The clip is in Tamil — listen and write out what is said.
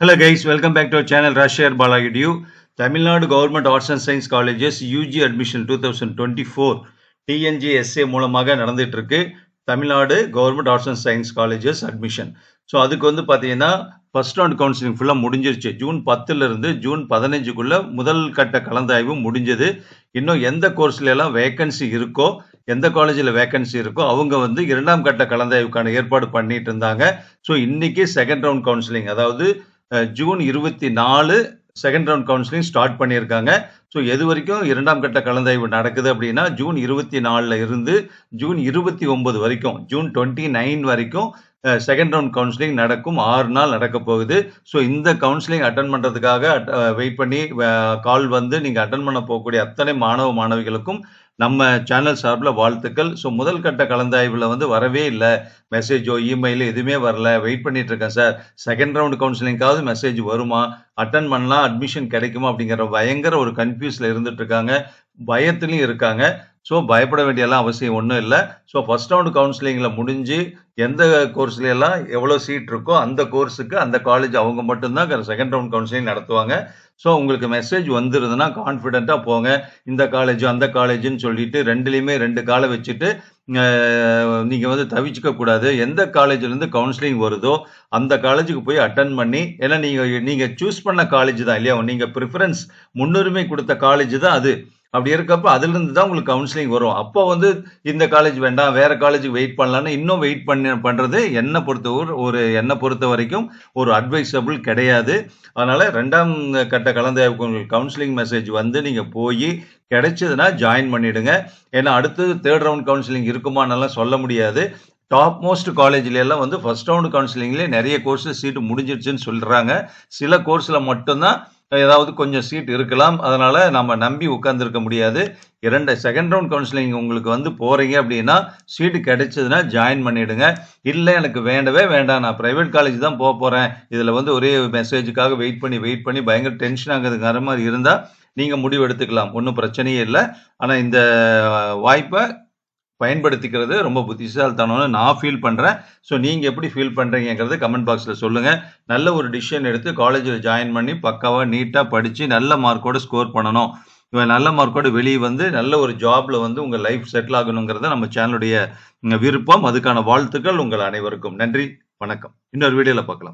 Hello guys welcome back to channel channel Rashir Tamil Nadu government arts and science colleges UG admission two thousand twenty four TNGASA மூலமாக நடந்துட்டு இருக்கு Tamil Nadu government arts and science colleges admission so அதுக்கு வந்து பார்த்தீங்கன்னா ஃபர்ஸ்ட் ரவுண்ட் கவுன்சிலிங் ஃபுல்லாக முடிஞ்சிருச்சு. ஜூன் பத்துலேருந்து ஜூன் பதினஞ்சுக்குள்ளே முதல் கட்ட கலந்தாய்வு முடிஞ்சது. இன்னும் எந்த கோர்ஸ்ல எல்லாம் வேக்கன்சி இருக்கோ எந்த காலேஜில் வேக்கன்சி இருக்கோ அவங்க வந்து இரண்டாம் கட்ட கலந்தாய்வுக்கான ஏற்பாடு பண்ணிட்டு இருந்தாங்க. ஸோ இன்னைக்கு செகண்ட் ரவுண்ட் கவுன்சிலிங் அதாவது ஜூன் இருபத்தி நாலு செகண்ட் ரவுண்ட் கவுன்சிலிங் ஸ்டார்ட் பண்ணியிருக்காங்க. ஸோ எது வரைக்கும் இரண்டாம் கட்ட கலந்தாய்வு நடக்குது அப்படின்னா ஜூன் இருபத்தி நாலுல இருந்து ஜூன் இருபத்தி ஒன்பது வரைக்கும் ஜூன் டுவெண்ட்டி நைன் வரைக்கும் செகண்ட் ரவுண்ட் கவுன்சிலிங் நடக்கும். ஆறு நாள் நடக்க போகுது. ஸோ இந்த கவுன்சிலிங் அட்டன் பண்ணுறதுக்காக வெயிட் பண்ணி கால் வந்து நீங்கள் அட்டன் பண்ண போகக்கூடிய அத்தனை மாணவ மாணவிகளுக்கும் நம்ம சேனல் சார்பில் வாழ்த்துக்கள். ஸோ முதல் கட்ட கலந்தாய்வில் வந்து வரவே இல்லை. மெசேஜோ இமெயில் எதுவுமே வரல. வெயிட் பண்ணிட்டு இருக்கேன் சார். செகண்ட் ரவுண்ட் கவுன்சிலிங்காவது மெசேஜ் வருமா? அட்டன் பண்ணலாம். அட்மிஷன் கிடைக்குமா? அப்படிங்கிற பயங்கர ஒரு கன்ஃபியூஸில் இருந்துட்டு இருக்காங்க. பயத்துலையும் இருக்காங்க. ஸோ பயப்பட வேண்டியெல்லாம் அவசியம் ஒன்றும் இல்லை. ஸோ ஃபர்ஸ்ட் ரவுண்ட் கவுன்சிலிங்கில் முடிஞ்சு எந்த கோர்ஸ்லையெல்லாம் எல்லாம் எவ்வளோ சீட் இருக்கோ அந்த கோர்ஸுக்கு அந்த காலேஜ் அவங்க மட்டும்தான் செகண்ட் ரவுண்ட் கவுன்சிலிங் நடத்துவாங்க. ஸோ உங்களுக்கு மெசேஜ் வந்துருதுன்னா கான்ஃபிடென்ட்டாக போங்க. இந்த காலேஜ் அந்த காலேஜுன்னு சொல்லிட்டு ரெண்டுலேயுமே ரெண்டு காலை வச்சுட்டு நீங்கள் வந்து தவிச்சுக்க கூடாது. எந்த காலேஜ்லேருந்து கவுன்சிலிங் வருதோ அந்த காலேஜுக்கு போய் அட்டன் பண்ணி ஏன்னா நீங்கள் நீங்கள் சூஸ் பண்ண காலேஜ் தான் இல்லையா? நீங்கள் ப்ரிஃபரன்ஸ் முன்னுரிமை கொடுத்த காலேஜ் தான் அது. அப்படி இருக்கப்ப அதுலேருந்து தான் உங்களுக்கு கவுன்சிலிங் வரும். அப்போ வந்து இந்த காலேஜ் வேண்டாம் வேற காலேஜுக்கு வெயிட் பண்ணலான்னு இன்னும் வெயிட் பண்ண பண்ணுறது என்னை பொறுத்த ஒரு என்னை பொறுத்த வரைக்கும் ஒரு அட்வைசபிள் கிடையாது. அதனால் ரெண்டாம் கட்ட கலந்தாய்வுக்கு உங்களுக்கு கவுன்சிலிங் மெசேஜ் வந்து நீங்கள் போய் கிடைச்சதுன்னா ஜாயின் பண்ணிடுங்க. ஏன்னா அடுத்து தேர்ட் ரவுண்ட் கவுன்சிலிங் இருக்குமானெல்லாம் சொல்ல முடியாது. டாப் மோஸ்ட் காலேஜ்ல எல்லாம் வந்து ஃபர்ஸ்ட் ரவுண்ட் கவுன்சிலிங்லேயே நிறைய கோர்ஸில் சீட்டு முடிஞ்சிருச்சுன்னு சொல்கிறாங்க சில கோர்ஸில் மட்டும்தான் ஏதாவது கொஞ்சம் சீட் இருக்கலாம். அதனால் நம்ம நம்பி உட்காந்துருக்க முடியாது. இரண்டு செகண்ட் ரவுண்ட் கவுன்சிலிங் உங்களுக்கு வந்து போகிறீங்க அப்படின்னா சீட்டு கிடைச்சதுன்னா ஜாயின் பண்ணிவிடுங்க இல்லை எனக்கு வேண்டவே வேண்டாம். நான் ப்ரைவேட் காலேஜ் தான் போக போகிறேன் இதில் வந்து ஒரே மெசேஜுக்காக வெயிட் பண்ணி வெயிட் பண்ணி பயங்கர டென்ஷன் ஆகுதுங்கிற மாதிரி இருந்தால் நீங்கள் முடிவு எடுத்துக்கலாம். ஒன்றும் பிரச்சனையே இல்லை. ஆனால் இந்த வாய்ப்பை பயன்படுத்திக்கிறது ரொம்ப புத்திசாலித்தனம்னு நான் ஃபீல் பண்ணுறேன் ஸோ நீங்கள் எப்படி ஃபீல் பண்ணுறீங்கிறது கமெண்ட் பாக்ஸில் சொல்லுங்கள் நல்ல ஒரு டிசிஷன் எடுத்து காலேஜில் ஜாயின் பண்ணி பக்காவாக நீட்டாக படித்து நல்ல மார்க்கோட ஸ்கோர் பண்ணணும். இவன் நல்ல மார்க்கோட வெளியே வந்து நல்ல ஒரு ஜாப்பில் வந்து உங்கள் லைஃப் செட்டில் ஆகணுங்கிறத நம்ம சேனலுடைய விருப்பம். அதுக்கான வாழ்த்துக்கள் உங்கள் அனைவருக்கும். நன்றி வணக்கம். இன்னொரு வீடியோவில் பார்க்கலாம்.